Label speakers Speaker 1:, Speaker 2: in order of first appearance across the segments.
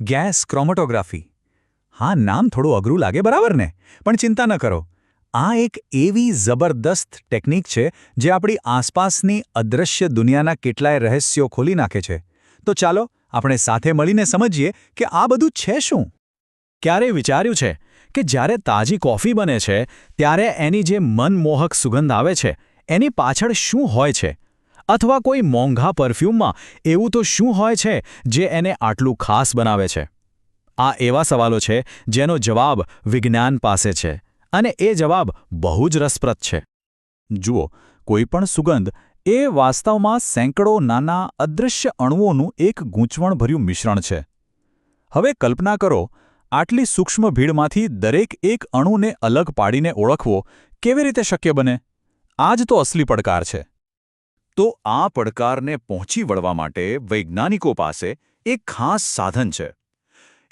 Speaker 1: Gas chromatography. હા, નામ થોડું અઘરું લાગે બરાબર ને? પણ ચિંતા ન કરો. આ એક એવી જબરદસ્ત ટેકનિક છે જે આપણી આસપાસની અદૃશ્ય દુનિયાના કેટલાય રહસ્યો ખોલી નાખે છે. તો ચાલો આપણે સાથે મળીને સમજીએ કે આ બધું છે શું?
Speaker 2: ક્યારે વિચાર્યું છે કે જ્યારે તાજી કોફી બને છે, ત્યારે એની જે મનમોહક સુગંધ આવે છે, એની પાછળ શું હોય છે? અથવા કોઈ મોંઘા પરફ્યુમમાં, એવું તો શું હોય છે જે એને આટલું ખાસ બનાવે છે? આ એવા સવાલો છે જેનો જવાબ વિજ્ઞાન પાસે છે અને એ જવાબ બહુ જ રસપ્રદ છે.
Speaker 1: જુઓ કોઈપણ સુગંધ એ વાસ્તવમાં સેંકડો નાના અદૃશ્ય અણુઓનું એક ગૂંચવણભર્યું મિશ્રણ છે. હવે કલ્પના કરો, આટલી સૂક્ષ્મ ભીડમાંથી દરેક એક અણુને અલગ પાડીને ઓળખવો કેવી રીતે શક્ય બને? આ જ તો અસલી પડકાર છે. તો આ પડકારને પહોંચી વળવા માટે વૈજ્ઞાનિકો પાસે એક ખાસ સાધન છે.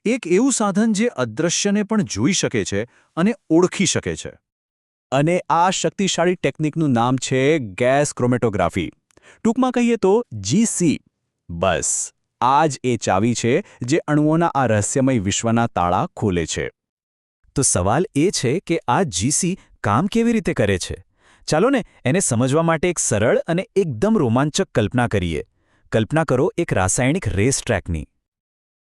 Speaker 1: એક એવું સાધન જે અદૃશ્યને પણ જોઈ શકે છે અને ઓળખી શકે છે.
Speaker 2: અને આ શક્તિશાળી ટેકનિકનું નામ છે ગેસ ક્રોમેટોગ્રાફી. ટૂંકમાં કહીએ તો જીસી બસ આ જ એ ચાવી છે જે અણુઓના આ રહસ્યમય વિશ્વના તાળા ખોલે છે. તો સવાલ એ છે કે આ જીસી કામ કેવી રીતે કરે છે? ચાલો ને એને સમજવા માટે એક સરળ અને એકદમ રોમાંચક કલ્પના કરીએ. કલ્પના કરો એક રાસાયણિક રેસ ટ્રેકની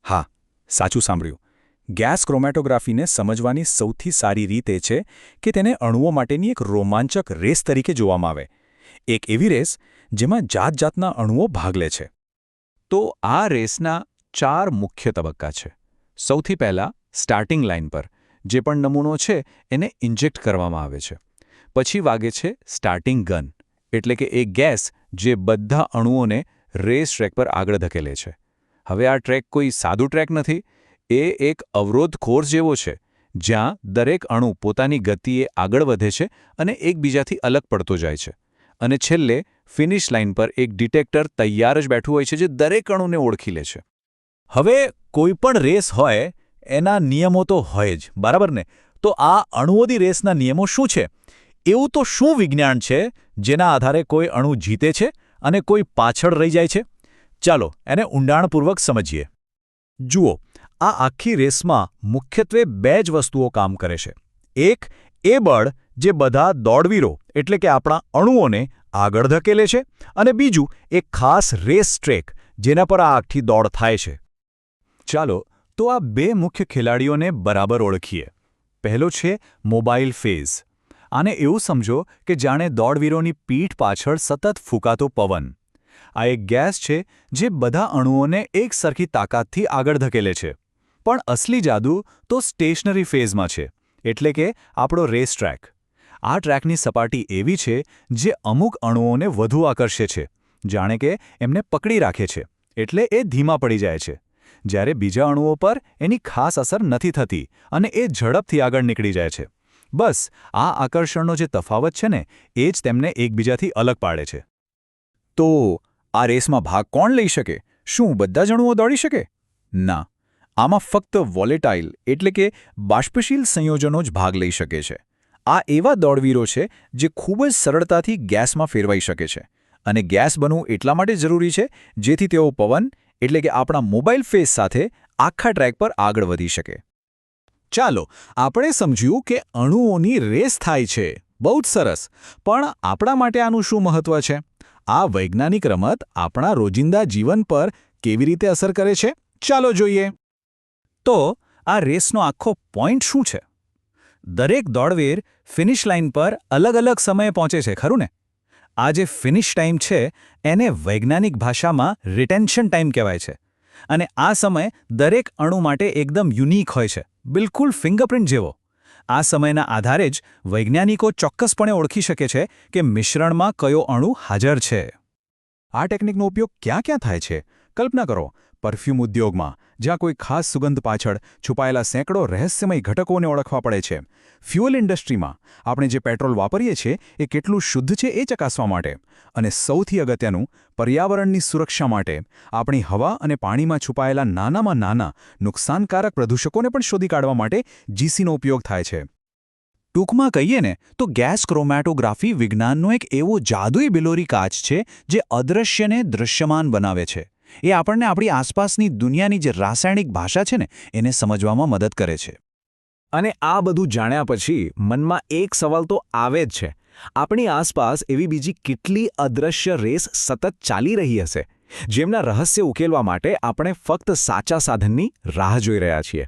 Speaker 1: હા, સાચું સાંભળ્યું. ગેસ ક્રોમેટોગ્રાફીને સમજવાની સૌથી સારી રીત એ છે કે તેને અણુઓ માટેની એક રોમાંચક રેસ તરીકે જોવામાં આવે. એક એવી રેસ જેમાં જાત જાતના અણુઓ ભાગ લે છે. તો આ રેસના ચાર મુખ્ય તબક્કા છે. સૌથી પહેલાં સ્ટાર્ટિંગ લાઇન પર, જે પણ નમૂનો છે, એને ઇન્જેક્ટ કરવામાં આવે છે. પછી વાગે છે સ્ટાર્ટિંગ ગન એટલે કે એ ગેસ જે બધા અણુઓને રેસ ટ્રેક પર આગળ ધકેલે છે. હવે આ ટ્રેક કોઈ સાદું ટ્રેક નથી, એ એક અવરોધ કોર્સ જેવો છે, જ્યાં દરેક અણુ પોતાની ગતિએ આગળ વધે છે અને એકબીજાથી અલગ પડતો જાય છે. અને છેલ્લે ફિનિશ લાઇન પર એક ડિટેક્ટર તૈયાર જ બેઠું હોય છે જે દરેક અણુને ઓળખી લે છે.
Speaker 2: હવે કોઈપણ રેસ હોય, એના નિયમો તો હોય જ, બરાબર ને? તો આ અણુઓની રેસના નિયમો શું છે? એવું તો શું વિજ્ઞાન છે જેના આધારે કોઈ અણુ જીતે છે અને કોઈ પાછળ રહી જાય છે? ચાલો એને ઊંડાણપૂર્વક સમજીએ. જુઓ, આ આખી રેસમાં મુખ્યત્વે બે જ વસ્તુઓ કામ કરે છે. એક, એ બળ જે બધા દોડવીરો, એટલે કે આપણા અણુઓને આગળ ધકેલે છે, અને બીજું એક ખાસ રેસ ટ્રેક જેના પર આ આખી દોડ થાય છે.
Speaker 1: ચાલો તો આ બે મુખ્ય ખેલાડીઓને બરાબર ઓળખીએ. પહેલો છે મોબાઈલ ફેઝ. આને એવું સમજો કે જાણે દોડવીરોની પીઠ પાછળ સતત ફૂંકાતો પવન. આ એક ગેસ છે જે બધા અણુઓને એક સરખી તાકાતથી આગળ ધકેલે છે. પણ અસલી જાદુ તો સ્ટેશનરી ફેઝમાં છે, એટલે કે આપણો રેસ ટ્રેક. આ ટ્રેકની સપાટી એવી છે જે અમુક અણુઓને વધુ આકર્ષે છે, જાણે કે એમને પકડી રાખે છે, એટલે એ ધીમા પડી જાય છે. જ્યારે બીજા અણુઓ પર એની ખાસ અસર નથી થતી અને એ ઝડપથી આગળ નીકળી જાય છે. બસ, આ આકર્ષણનો જે તફાવત છે ને, એ જ તેમને એકબીજાથી અલગ પાડે છે. તો, આ રેસમાં ભાગ કોણ લઈ શકે? શું બધા જણુઓ દોડી શકે? ના. આમાં ફક્ત વોલેટાઇલ એટલે કે બાષ્પશીલ સંયોજનો જ ભાગ લઈ શકે છે. આ એવા દોડવીરો છે જે ખૂબ જ સરળતાથી ગેસમાં ફેરવાઈ શકે છે. અને ગેસ બનવું એટલા માટે જરૂરી છે, જેથી તેઓ પવન એટલે કે આપણા મોબાઈલ ફેસ સાથે આખા ટ્રેક પર આગળ વધી શકે. ચાલો, આપણે સમજ્યું કે અણુઓની રેસ થાય છે. બહુ જ સરસ. પણ આપણા માટે આનું શું મહત્વ છે? આ વૈજ્ઞાનિક રમત આપણા રોજિંદા જીવન પર કેવી રીતે અસર કરે છે? ચાલો જોઈએ. તો, આ રેસનો આખો પોઈન્ટ શું છે? દરેક દોડવીર ફિનિશ લાઇન પર અલગ અલગ સમયે પહોંચે છે, ખરું ને? આ જે ફિનિશ ટાઈમ છે, એને વૈજ્ઞાનિક ભાષામાં રિટેન્શન ટાઈમ કહેવાય છે. અને આ સમય દરેક અણુ માટે એકદમ યુનિક હોય છે, બિલકુલ ફિંગરપ્રિન્ટ જેવો. આ સમયના આધારે જ વૈજ્ઞાનિકો ચોક્કસપણે ઓળખી શકે છે કે મિશ્રણમાં કયો અણુ હાજર છે. આ ટેકનિકનો ઉપયોગ ક્યાં ક્યાં થાય છે? કલ્પના કરો પરફ્યુમ ઉદ્યોગમાં, જ્યાં કોઈ ખાસ સુગંધ પાછળ છુપાયેલા સેંકડો રહસ્યમય ઘટકોને ઓળખવા પડે છે. ફ્યુઅલ ઇન્ડસ્ટ્રીમાં, આપણે જે પેટ્રોલ વાપરીએ છીએ, એ કેટલું શુદ્ધ છે એ ચકાસવા માટે. અને સૌથી અગત્યનું, પર્યાવરણની સુરક્ષા માટે. આપણી હવા અને પાણીમાં છુપાયેલા નાનામાં નાના, નુકસાનકારક પ્રદૂષકોને પણ શોધી કાઢવા માટે જીસીનો ઉપયોગ થાય છે. ટૂંકમાં કહીએ ને, તો ગેસ ક્રોમેટોગ્રાફી વિજ્ઞાનનો એક એવો જાદુઈ બિલોરી કાચ છે, જે અદૃશ્યને દૃશ્યમાન બનાવે છે. એ આપણને આપણી આસપાસની દુનિયાની જે રાસાયણિક ભાષા છે ને, એને સમજવામાં મદદ કરે છે.
Speaker 3: અને આ બધું જાણ્યા પછી મનમાં એક સવાલ તો આવે જ છે. આપણી આસપાસ એવી બીજી કેટલી અદૃશ્ય રેસ સતત ચાલી રહી હશે? જેમના રહસ્ય ઉકેલવા માટે આપણે ફક્ત સાચા સાધનની રાહ જોઈ રહ્યા છીએ.